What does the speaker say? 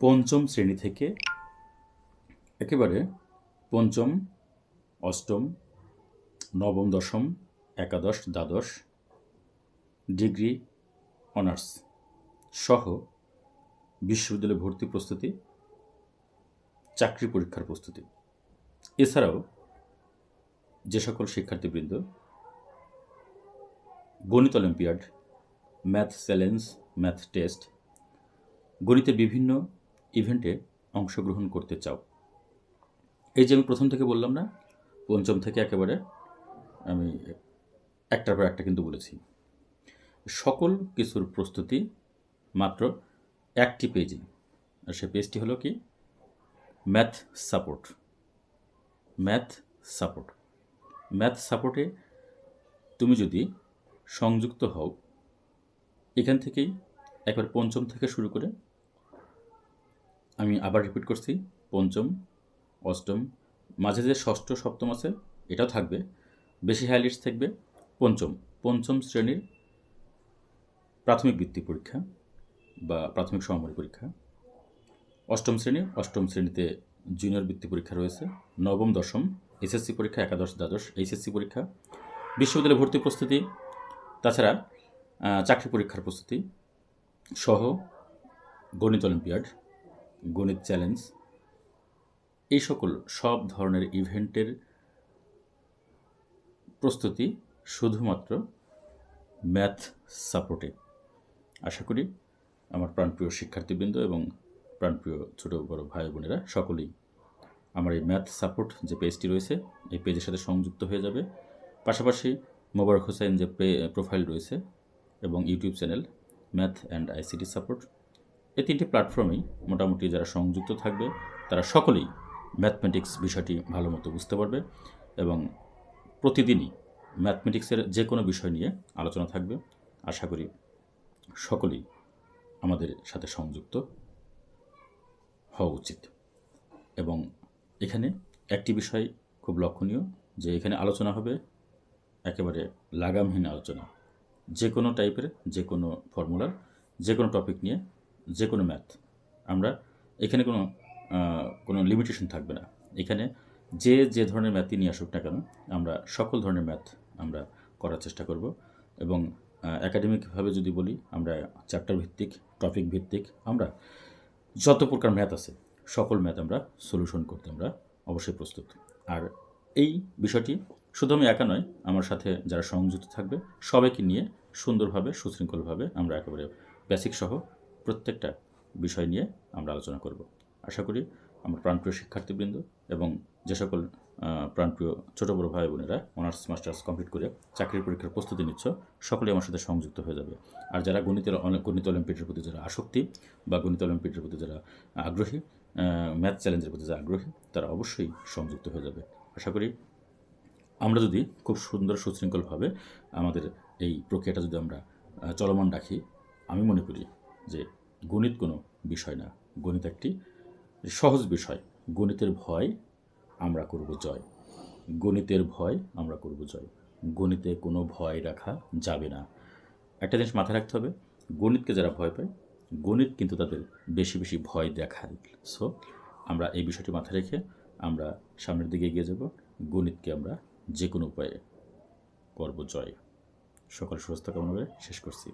পঞ্চম শ্রেণি থেকে একেবারে পঞ্চম, অষ্টম, নবম, দশম, একাদশ, দ্বাদশ, ডিগ্রি, অনার্স সহ বিশ্ববিদ্যালয়ে ভর্তি প্রস্তুতি, চাকরি পরীক্ষার প্রস্তুতি। এছাড়াও যে সকল শিক্ষার্থীবৃন্দ গণিত olympiad, math challenge, math test, গণিতের বিভিন্ন ইভেন্টে অংশগ্রহণ করতে চাও। এই যে আমি প্রথম থেকে বললাম না, পঞ্চম থেকে একেবারে আমি একটার পর একটা কিন্তু বলেছি। সকল কিছুর প্রস্তুতি মাত্র একটি পেজে আর সে পেজটি হলো কি? Math support math support math সাপোর্টে তুমি যদি সংযুক্ত হও, এখান থেকেই একবার পঞ্চম থেকে শুরু করে আমি আবার রিপিট করছি, পঞ্চম, অষ্টম, মাঝে যে ষষ্ঠ, সপ্তম আছে, এটাও থাকবে, বেশি হাইলাইটস থাকবে, পঞ্চম পঞ্চম শ্রেণির প্রাথমিক বৃত্তি পরীক্ষা বা প্রাথমিক সমাপনী পরীক্ষা, অষ্টম শ্রেণি অষ্টম শ্রেণীতে জুনিয়র বৃত্তি পরীক্ষা রয়েছে, নবম, দশম এসএসসি পরীক্ষা, একাদশ, দ্বাদশ এইচএসসি পরীক্ষা, বিশ্ববিদ্যালয়ে ভর্তি প্রস্তুতি, তাছাড়া চাকরি পরীক্ষার প্রস্তুতি, সহ গণিত অলিম্পিয়াড গণিত চ্যালেঞ্জ, এই সকল সব ধরনের ইভেন্টের প্রস্তুতি শুধুমাত্র ম্যাথ সাপোর্টে। আশা করি আমার প্রাণপ্রিয় শিক্ষার্থীবৃন্দ এবং প্রাণপ্রিয় ছোটো বড় ভাই বোনেরা সকলেই আমার এই ম্যাথ সাপোর্ট যে পেজটি রয়েছে, এই পেজের সাথে সংযুক্ত হয়ে যাবে। পাশাপাশি মোবারক হোসেন যে প্রোফাইল রয়েছে এবং YouTube channel math and ICT support এই তিনটি প্ল্যাটফর্মেই মোটামুটি যারা সংযুক্ত থাকবে, তারা সকলেই ম্যাথমেটিক্স বিষয়টি ভালো মতো বুঝতে পারবে এবং প্রতিদিনই ম্যাথমেটিক্সের যে কোনো বিষয় নিয়ে আলোচনা থাকবে। আশা করি সকলেই আমাদের সাথে সংযুক্ত হওয়া উচিত। এবং এখানে একটি বিষয় খুব লক্ষণীয় যে এখানে আলোচনা হবে একেবারে লাগামহীন আলোচনা। যে কোনো টাইপের যে কোনো ফর্মুলার যে কোনো টপিক নিয়ে যে কোনো ম্যাথ আমরা এখানে কোনো কোনো লিমিটেশন থাকবে না। এখানে যে যে ধরনের ম্যাথই নিয়ে আসুক না কেন, আমরা সকল ধরনের ম্যাথ আমরা করার চেষ্টা করব এবং একাডেমিকভাবে যদি বলি, আমরা চ্যাপ্টার ভিত্তিক টপিক ভিত্তিক, আমরা যত প্রকার ম্যাথ আছে, সকল ম্যাথ আমরা সলিউশন করতে আমরা অবশ্যই প্রস্তুত। আর এই বিষয়টি শুধু আমি একা নয়, আমার সাথে যারা সংযুক্ত থাকবে, সবাইকে নিয়ে সুন্দরভাবে, সুশৃঙ্খলভাবে আমরা একেবারে বেসিক সহ প্রত্যেকটা বিষয় নিয়ে আমরা আলোচনা করব। আশা করি আমার প্রাণপ্রিয় শিক্ষার্থীবৃন্দ এবং যে সকল প্রাণপ্রিয় ছোটো বড়ো ভাই বোনেরা অনার্স, মাস্টার্স কমপ্লিট করে চাকরির পরীক্ষার প্রস্তুতি নিচ্ছ, সকলেই আমার সাথে সংযুক্ত হয়ে যাবে। আর যারা গণিতের গণিত অলিম্পিয়াডের প্রতি যারা আসক্তি বা গণিত অলিম্পিয়াডের প্রতি যারা আগ্রহী ম্যাথ চ্যালেঞ্জের প্রতি যারা আগ্রহী, তারা অবশ্যই সংযুক্ত হয়ে যাবে। আশা করি আমরা যদি খুব সুন্দর সুশৃঙ্খলভাবে আমাদের এই প্রক্রিয়াটা যদি আমরা চলমান রাখি, আমি মনে করি যে গণিত কোনো বিষয় না। গণিত একটি সহজ বিষয়। গণিতের ভয়, আমরা করব জয়। গণিতের ভয়, আমরা করব জয়। গণিতে কোনো ভয় রাখা যাবে না। একটা জিনিস মাথায় রাখতে হবে, গণিতকে যারা ভয় পায়, গণিত কিন্তু তাদের বেশি বেশি ভয় দেখায়। সো আমরা এই বিষয়টি মাথায় রেখে আমরা সামনের দিকে এগিয়ে যাব। গণিতকে আমরা যে কোনো উপায়ে করব জয়। সকল সুস্থ কামনা করে শেষ করছি।